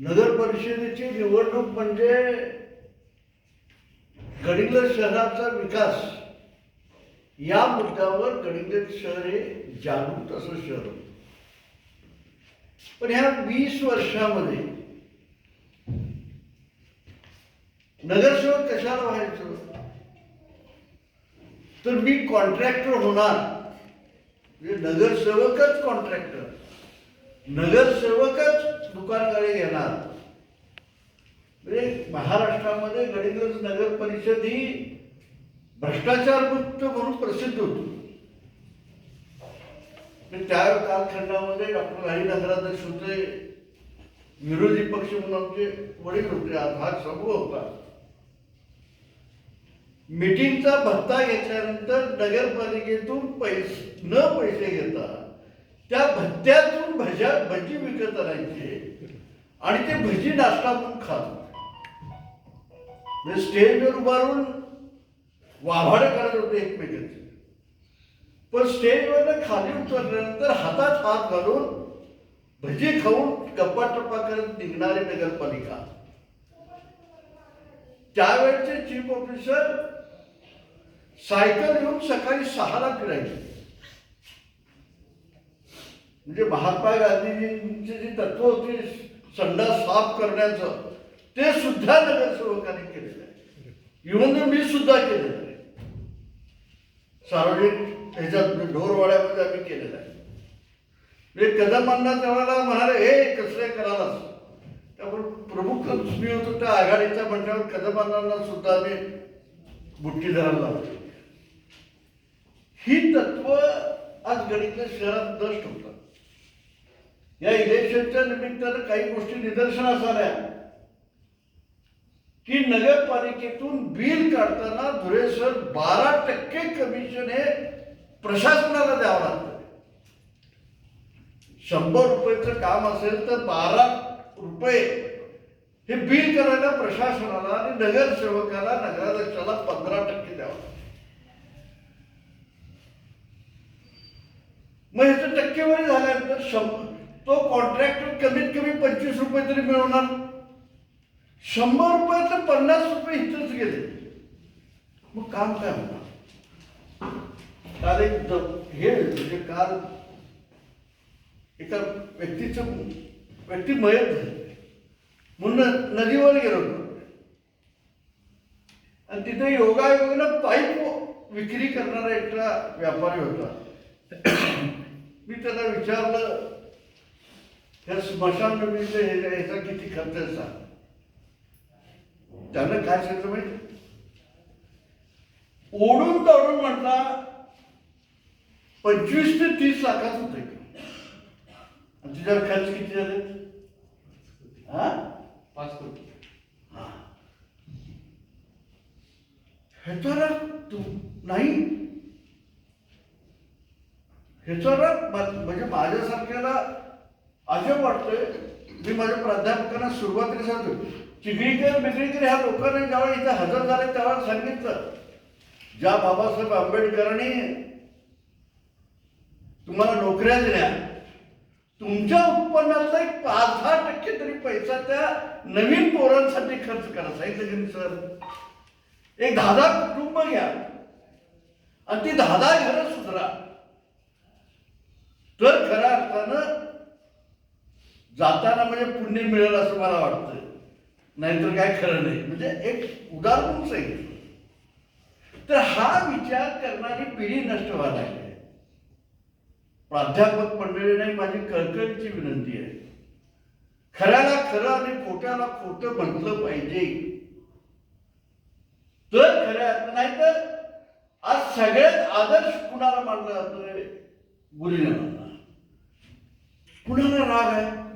नगर परिषदेची निवडणूक म्हणजे गडिंग्लज शहराचा विकास. या मुद्द्यावर गडिंग्लज शहर हे जागृत असं शहर होतं. पण ह्या वीस वर्षामध्ये नगरसेवक कशाला व्हायचं? तर मी कॉन्ट्रॅक्टर होणार. म्हणजे नगरसेवकच कॉन्ट्रॅक्टर नगरसेवकच दुकानकडे घेणार म्हणजे महाराष्ट्रामध्ये गडीगंज नगर परिषद ही भ्रष्टाचार मुक्त म्हणून प्रसिद्ध होती. म्हणजे त्या कालखंडामध्ये डॉक्टर हरी नगराध्यक्ष होते. विरोधी पक्ष म्हणून आमचे वडील होते. आज हा समूह होता. मिटिंगचा भत्ता घेतल्यानंतर नगरपालिकेतून पैसे न पैसे घेता त्या भत्त्यातून भज्या भजी विकत आणायचे. आणि ते भजी नाश्ता म्हणून खात होते. म्हणजे स्टेजवर उभारून वाभाड करत होते एकमेकांचे. पण स्टेजवर खाली उतरल्यानंतर हातात हात घालून भजी खाऊन गप्पा टप्पा करत निघणारी नगरपालिका. त्यावेळचे चीफ ऑफिसर सायकल घेऊन सकाळी सहाला फिरायचे. म्हणजे महात्मा गांधीजींची जी तत्व होती संडास साफ करण्याचं ते सुद्धा नगरसेवकांनी केलेलं आहे. इव्हन मी सुद्धा केलेलं आहे. सार्वजनिक ह्याच्यात ढोरवाड्यामध्ये आम्ही केलेलं आहे. म्हणजे कदमांना त्यावेळेला म्हणाले हे कसले करालाच त्यामुळे प्रमुख मी होतो त्या आघाडीच्या म्हटल्यावर कदमांना सुद्धा आम्ही बुट्टी धरायला लावली ही तत्व आज गणित शहरात नष्ट होतात. या इलेक्शनच्या निमित्तानं काही गोष्टी निदर्शनास आल्या की नगरपालिकेतून बिल काढताना धुळे सर बारा टक्के कमिशन हे प्रशासनाला द्यावं लागतं शंभर रुपयाचं काम असेल तर बारा रुपये हे बिल करायला प्रशासनाला आणि नगरसेवकाला नगराध्यक्षाला पंधरा टक्के द्यावं लागतं. मग ह्याचं टक्केवारी झाल्यानंतर शंभर तो कॉन्ट्रॅक्टर कमीत कमी पंचवीस रुपये तरी मिळवणार. शंभर रुपये तर पन्नास रुपये इथंच गेले. मग काम काय होणार? काल एक हे म्हणजे काल एका व्यक्तीचं व्यक्ती मयत झाली. म्हणून नदीवर गेलो. होतो आणि तिथे योगायोगानं पाईप विक्री करणारा एकटा व्यापारी होता. मी त्याला विचारलं त्या स्मशानभूमीचं हे ह्याचा किती खर्च सांग त्यानं काय सांगितलं माहिती? ओढून तोडून म्हटला पंचवीस ते तीस लाखात होते आणि तुझ्यावर खर्च किती झाले? हा? पाच कोटी. हा. ह्याचा तू नाही. ह्याचा म्हणजे माझ्यासारख्याला अजब वाटतंय. मी माझ्या प्राध्यापकांना सुरुवातीला सांगतो चिगळीकर बिगळीकर ह्या लोकांना ज्यावेळी इथे हजर झाले त्यावेळेला सांगितलं ज्या बाबासाहेब आंबेडकरांनी तुम्हाला नोकऱ्या दिल्या तुमच्या उत्पन्नाचा एक पाच दहा टक्के तरी पैसा त्या नवीन पोरांसाठी खर्च करा सांगितलं सर. एक दहा दहा कुटुंब घ्या आणि ती दहा दहा घरं सुधरा. तर खऱ्या अर्थानं जाताना म्हणजे पुण्य मिळेल असं मला वाटतं नाहीतर काय खरं नाही. म्हणजे एक उदाहरण सांगितलं. तर हा विचार करणारी पिढी नष्ट व्हायला लागली आहे. प्राध्यापक मंडळीने माझी कळकळीची विनंती आहे. खऱ्याला खरं आणि खोट्याला खोटं म्हटलं पाहिजे. तर खऱ्या नाहीतर आज सगळ्यात आदर्श कुणाला मानला जातोय? गुरुजीने मानला कुणाला राग आहे?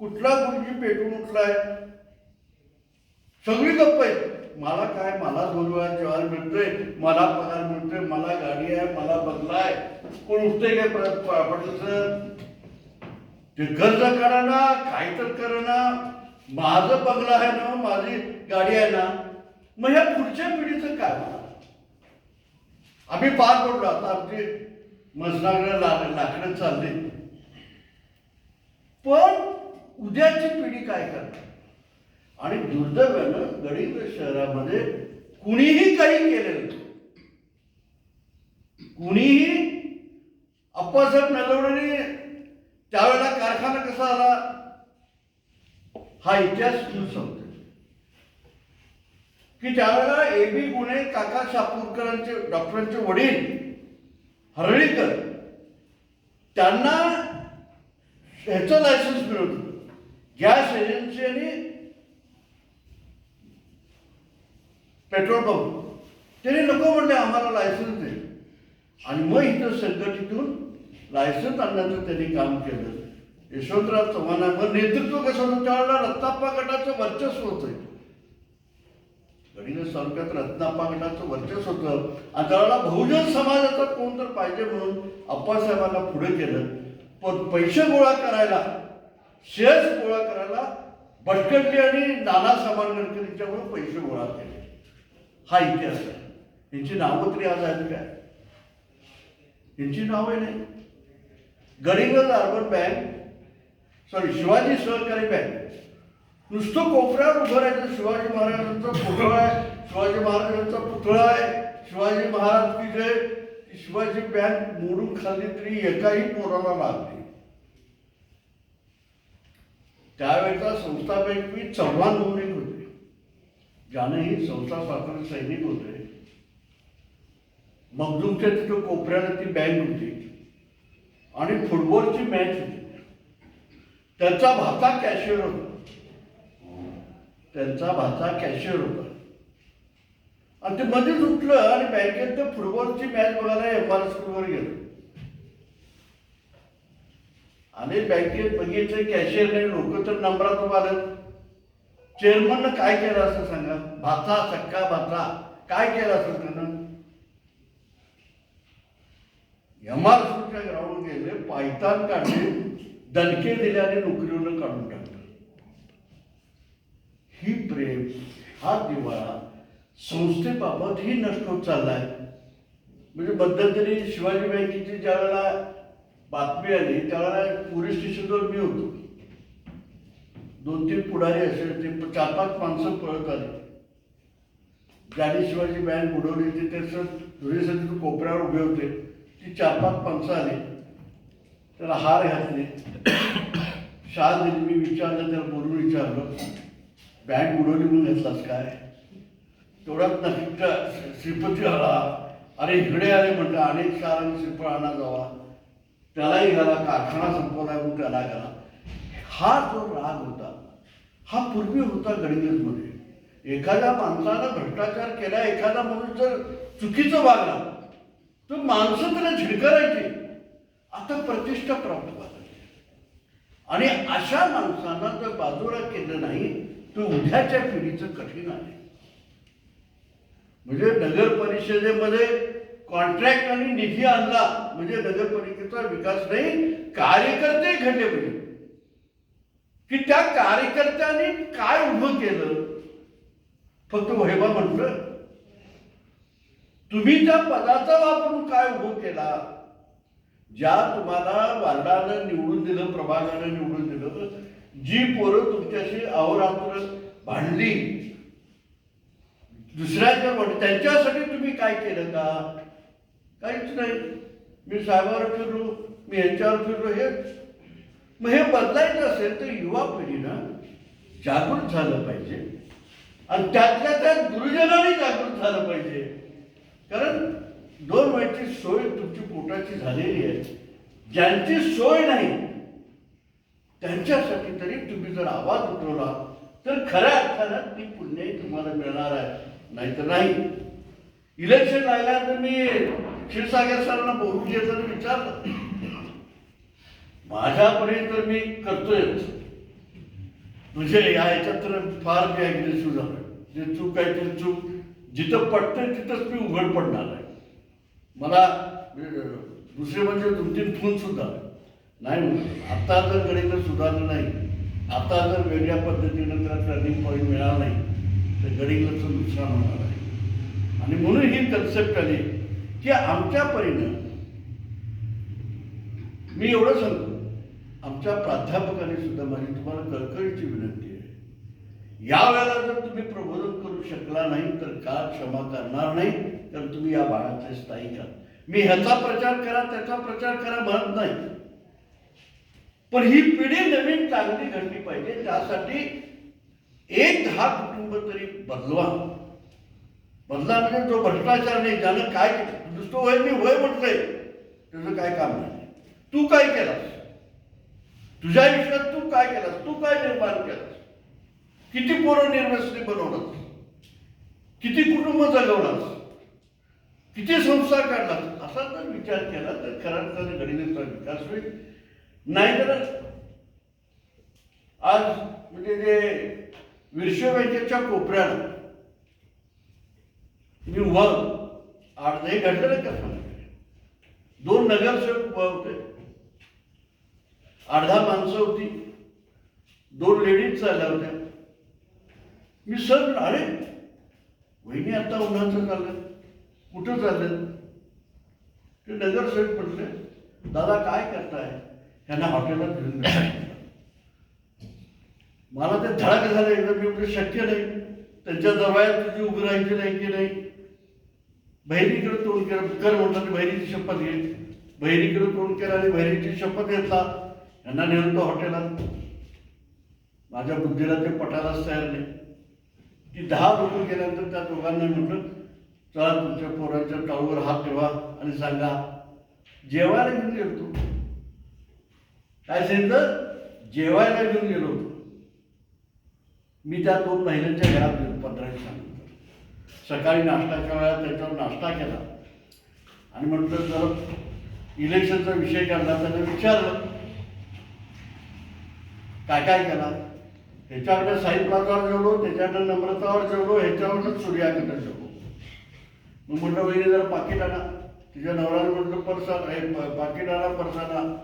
कुठला गुरुजी पेटून उठलाय? सगळी गप्प आहे. मला काय मला दोन वेळा जेवायला मिळतोय मला पगार मिळतोय मला गाडी आहे मला बंगला आहे. कोण उठतंय काय प- प- सर ते कर्ज करा ना काय तर करा ना माझं बंगला आहे ना माझी गाडी आहे ना. मग ह्या पुढच्या पिढीचं काय होणार? आम्ही पार पडलो आता आमची मसनाकडे लाकडं चालली. पण उद्याची पिढी काय करते? आणि दुर्दैवानं गरीब शहरामध्ये कुणीही काही केलेलं नाही. कुणीही अप्पासाहेब नलवडेने त्यावेळेला कारखाना कसा आला? हा इतिहास तू सांगतो. की त्यावेळेला ए बी गुणे काका शापूरकरांचे डॉक्टरांचे वडील हरळीकर त्यांना ह्याचं लायसन्स मिळत गॅस एजन्सी आणि पेट्रोल पंप. त्याने नको म्हणले आम्हाला लायसन्स दे. आणि मग इथं संघटितून लायसन्स आणण्याचं त्यांनी काम केलं. यशवंतराव चव्हाणांवर नेतृत्व कसं होतं त्यावेळेला रत्नाप्पा गटाचं वर्चस्व होतं गडिंग तालुक्यात रत्नाप्पा गटाचं वर्चस्व होतं. आणि त्यावेळेला बहुजन समाजाचा कोण तर पाहिजे म्हणून अप्पासाहेबांना पुढे केलं. पण पैसे गोळा करायला शेअर्स गोळा करायला भटकटली आणि नाना सामानकरकरीच्यामुळे पैसे गोळा केले. हा इतिहास आहे. यांची नावं तरी आज आहेत काय? यांची नावं नाही. Gadhinglaj urban bank sorry Shivaji Sahakari bank. नुसतं कोपऱ्यावर उभं राहायचं. शिवाजी महाराजांचा पुतळा आहे. शिवाजी महाराजांचा पुतळा आहे. शिवाजी महाराज की जय. शिवाजी बँक मोडून खाल्ली तरी एकाही पोराला लागली त्यावेळेचा संस्थापक मी चव्हाण म्हणून एक होते. ज्यानेही संस्था स्वातंत्र्य सैनिक होते. मगदूमच्या तिथं कोपऱ्याला ती बँक होती. आणि फुटबॉलची मॅच होती. त्यांचा भाचा कॅशियर होता. त्यांचा भाचा कॅशियर होता. आणि ते मध्येच उठलं आणि बँकेत ते फुटबॉलची मॅच बघायला एफ आर स्कूलवर गेलं. आणि बँकेत बघितलं कॅशियर नाही लोक तर नंबरात उभारत चेअरमननं काय केलं असं सांगा? भाचा सक्का भाचा. काय केलं असं त्यानं? एम आर सीच्या ग्राउंड गेले पायतान काढले दणके दिले आणि नोकरीवरून काढून टाकलं. ही प्रेम हा दिवाळा संस्थेबाबत ही नष्ट होत चाललाय. म्हणजे मध्यंतरी शिवाजी बँकेची ज्या वेळेला बातमी आली त्यावेळेला पोलीस स्टेशनवर मी होतो. दोन तीन पुढारी असेल ते चार पाच माणसं पळत आली. ज्याने शिवाजी बँक बुडवली होती ते सर धुळेसाठी कोपऱ्यावर उभे होते. ती चार पाच माणसं आली. त्याला हार घातले. शाल दिली मी विचारलं त्याला बोलून विचारलं बँक बुडवली म्हणून घेतलास काय? तेवढ्यात नक्की श्रीपती आला. अरे इकडे आले म्हटलं अनेक शाळांनी श्रीफळ आणा जावा. त्यालाही घाला कारखाना संपवला म्हणून त्याला घाला हा जो राग होता हा पूर्वी होता गणितमध्ये. एखाद्या माणसानं भ्रष्टाचार केला एखादा माणूस जर चुकीचं वागला तर माणसं त्याला झिडकारायची. आता प्रतिष्ठा प्राप्त झाली आणि अशा माणसांना जर बाजूला केलं नाही तर उद्याच्या पिढीचं कठीण आहे. म्हणजे नगर परिषदेमध्ये कॉन्ट्रॅक्ट आणि निधी आणला म्हणजे नगरपालिकेचा विकास नाही कार्यकर्ते घडले पाहिजे. की त्या कार्यकर्त्यांनी काय उभं केलं? फक्त वैभव म्हटलं. तुम्ही त्या पदाचा वापरून काय उभं केला? ज्या तुम्हाला वार्डानं निवडून दिलं प्रभागानं निवडून दिलं जी पोरं तुमच्याशी अहोरात्र भांडली दुसऱ्याच्या त्यांच्यासाठी तुम्ही काय केलं का? काहीच नाही. मी साहेबावर फिरलो मी यांच्यावर फिरलो हेच मग हे बदलायचं असेल तर युवा पिढीनं जागृत झालं पाहिजे. आणि त्यातल्या त्यात गुरुजनांनी जागृत झालं पाहिजे. कारण दोन वेळची सोय तुमची पोटाची झालेली आहे. ज्यांची सोय नाही त्यांच्यासाठी तरी तुम्ही जर आवाज उठवला तर खऱ्या अर्थानं ती पुण्यही तुम्हाला मिळणार आहे. नाहीतर नाही. इलेक्शन लागल्यानंतर मी क्षीरसागर सरांना बोलून जर विचारलं माझ्यापर्यंत मी करतोय. तुझे या ह्याच्यात तर फार मी अग्रेसिव्ह झालं जे चूक आहे ते चूक. जिथं पटतंय तिथंच मी उघड पडणार आहे. मला दुसरे म्हणजे दोन तीन फोन सुद्धा. नाही आता जर गणित सुधारलं नाही आता जर वेगळ्या पद्धतीनं त्याला टर्निंग पॉईंट मिळाला नाही तर गणितचं नुकसान होणार आहे. आणि म्हणून ही कन्सेप्ट आली. की आमच्या परीनं मी एवढं सांगतो आमच्या प्राध्यापकाने सुद्धा माझी तुम्हाला कळकळीची विनंती आहे. यावेळेला जर तुम्ही प्रबोधन करू शकला नाही तर का क्षमा करणार नाही? तर तुम्ही या बाळाचे स्थायी करा. मी ह्याचा प्रचार करा त्याचा प्रचार करा म्हणत नाही. पण ही पिढी नवीन चांगली घडली पाहिजे त्यासाठी एक दहा कुटुंब तरी बदलवा. बदला म्हणजे जो भ्रष्टाचार नाही ज्यानं काय केलं? नुसतं वय मी वय म्हटलंय. त्याचं काय काम नाही. तू काय केलास? तुझ्या आयुष्यात तू काय केलास? तू काय निर्माण केलास? किती पोरं निर्वसनी बनवलास? किती कुटुंब जगवलास? किती संस्था काढलास? असा जर विचार केला तर खऱ्या अर्थाने विकास होईल. नाहीतर आज म्हणजे जे विश्व कोपऱ्याला मी उभा होतो. आठ हे घडलेलं का दोन नगरसेवक उभा होते. अर्धा माणसं होती. दोन लेडीज चालल्या होत्या. मी सर अरे वहिनी आता उन्हाचं चाललं कुठं चाललं ते नगरसेवक म्हटले दादा काय करताय? ह्यांना हॉटेलात घेऊन मला ते धडक झालं. एकदम मी म्हणजे शक्य नाही. त्यांच्या दरवायात तुझी उभी राहायची नाही की नाही? बहिणीकडे तोंड केलं कर म्हटलं आणि बहिणीची शपथ घे. बहिणीकडे तोंड केलं आणि बहिणीची शपथ घेतला. यांना नेऊन तो हॉटेलात. माझ्या बुद्धीला ते पटायलाच तयार नाही. ती दहा लोक गेल्यानंतर त्या दोघांना म्हटलं चला तुमच्या पोरांच्या टाळूवर हात ठेवा आणि सांगा जेवायला घेऊन गेलो तू काय सांगितलं? जेवायला घेऊन गेलो होतो. मी त्या दोन महिन्यांच्या घरात गेलो पंधरा दिवसानंतर सकाळी नाश्ताच्या वेळा त्याच्यावर नाश्ता केला. आणि म्हटलं जर इलेक्शनचा विषय काढला त्यानं विचारलं. काय काय केला? त्याच्याकडे साई जेवलो त्याच्याकडे नम्रतावर जेवलो ह्याच्यावरच सूर्याकडे जेवलो. मग म्हटलं वहिनी जरा पाकिट आणा. तिच्या नवऱ्याला म्हटलं परसा हे पाकिट आणा परसाना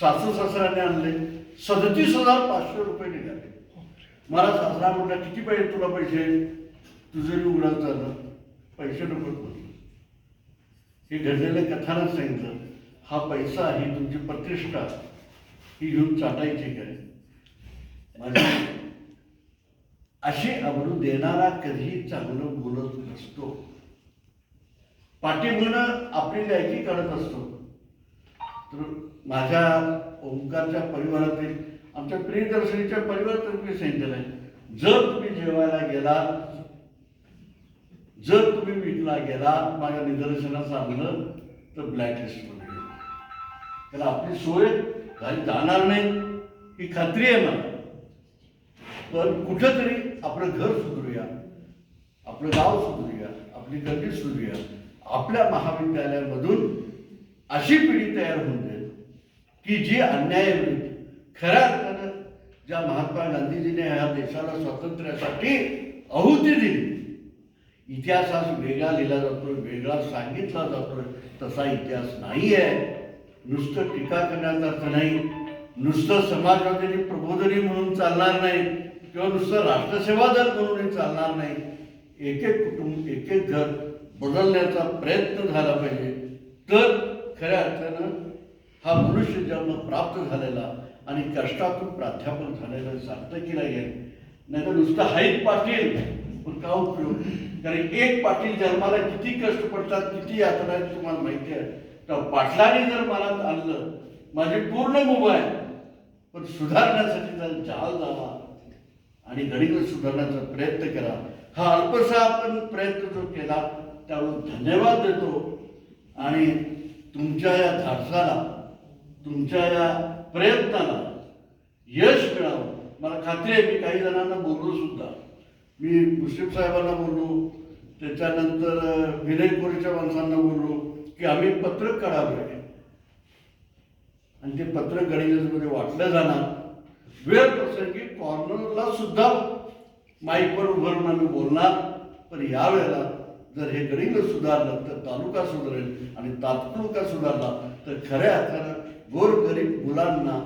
सासू सासऱ्याने आणले. सदतीस हजार पाचशे रुपये निघाले. मला सासरा म्हटलं किती पाहिजे तुला पैसे? तुझं उघडा झालं. पैसे नको बोलले हे घडलेल्या कथानच सांगितलं. हा पैसा ही तुमची प्रतिष्ठा. ही घेऊन चाटायची काय? म्हणजे अशी अमरू देणारा कधीही चांगलं बोलत नसतो. पाठीमुळं आपली गायकी काढत असतो. तर माझ्या ओंकारच्या परिवारातील आमच्या प्रियदर्शनीच्या परिवारातर्फे सांगितलेलं आहे जर तुम्ही जेवायला गेला जर तुम्ही विकला गेला माझ्या निदर्शनास आणलं तर ब्लॅकलिस्टमध्ये येईल त्याला आपली सोय काही जाणार नाही ही खात्री आहे मला. पण कुठंतरी आपलं घर सुधरूया आपलं गाव सुधरूया आपली गल्ली सुधरूया आपल्या महाविद्यालयामधून अशी पिढी तयार होऊन जाईल की जी अन्यायाविरुद्ध खऱ्या अर्थानं ज्या महात्मा गांधीजीने ह्या देशाला स्वातंत्र्यासाठी आहुती दिली इतिहास आज वेगळा लिहिला जातोय वेगळा सांगितला जातोय तसा इतिहास नाही आहे नुसतं टीका करण्याचा अर्थ नाही. नुसतं समाजवाद्याची प्रबोधनी म्हणून चालणार नाही किंवा नुसतं राष्ट्रसेवा दल म्हणूनही चालणार नाही एक एक कुटुंब एक एक घर बदलण्याचा प्रयत्न झाला पाहिजे. तर खऱ्या अर्थानं हा मनुष्य जन्म प्राप्त झालेला आणि कष्टातून प्राध्यापक झालेला सार्थकीला येईल. नाही तर नुसतं हाईत पाटील पण का उपयोग. कारण एक पाटील जन्माला किती कष्ट पडतात किती यात्रा आहेत तुम्हाला माहिती आहे. तर पाटलाने जर मला आणलं माझी पूर्ण मुभा आहे पण सुधारण्यासाठी जर जाल झाला आणि गणित सुधारण्याचा प्रयत्न केला हा अल्पसा आपण प्रयत्न जो केला त्यावर धन्यवाद देतो. आणि तुमच्या या धाडसाला तुमच्या या प्रयत्नाला यश मिळावं. मला खात्री आहे मी काही जणांना बोललो सुद्धा. मी मुस्लिम साहेबांना बोललो त्याच्यानंतर विनयपुरीच्या विनय कोरेच्या माणसांना बोललो की आम्ही पत्रक काढावं आणि ते पत्रक गणितामध्ये वाटलं जाणार. वेळ प्रसंगी कॉर्नरला सुद्धा माईकवर उभं राहून आम्ही बोलणार. पण यावेळेला जर हे गणित सुधारलं तर तालुका सुधारेल आणि तात्पुरता सुधारला तर खऱ्या अर्थानं गोरगरीब मुलांना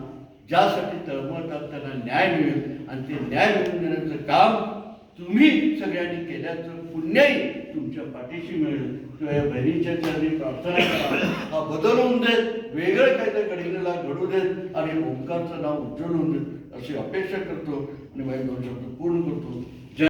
ज्यासाठी तळमळतात त्यांना न्याय मिळेल आणि ते न्याय मिळवून देण्याचं काम तुम्ही सगळ्यांनी केल्याचं पुण्यही तुमच्या पाठीशी मिळेल. तुझ्या बहिणीच्या चरणी प्रार्थना करा. हा बदल होऊन देत वेगळं काहीतरी घडीला घडू देत आणि ओंकारचं नाव उज्ज्वल होऊन देत अशी अपेक्षा करतो आणि माझ्या दोन शब्द पूर्ण करतो.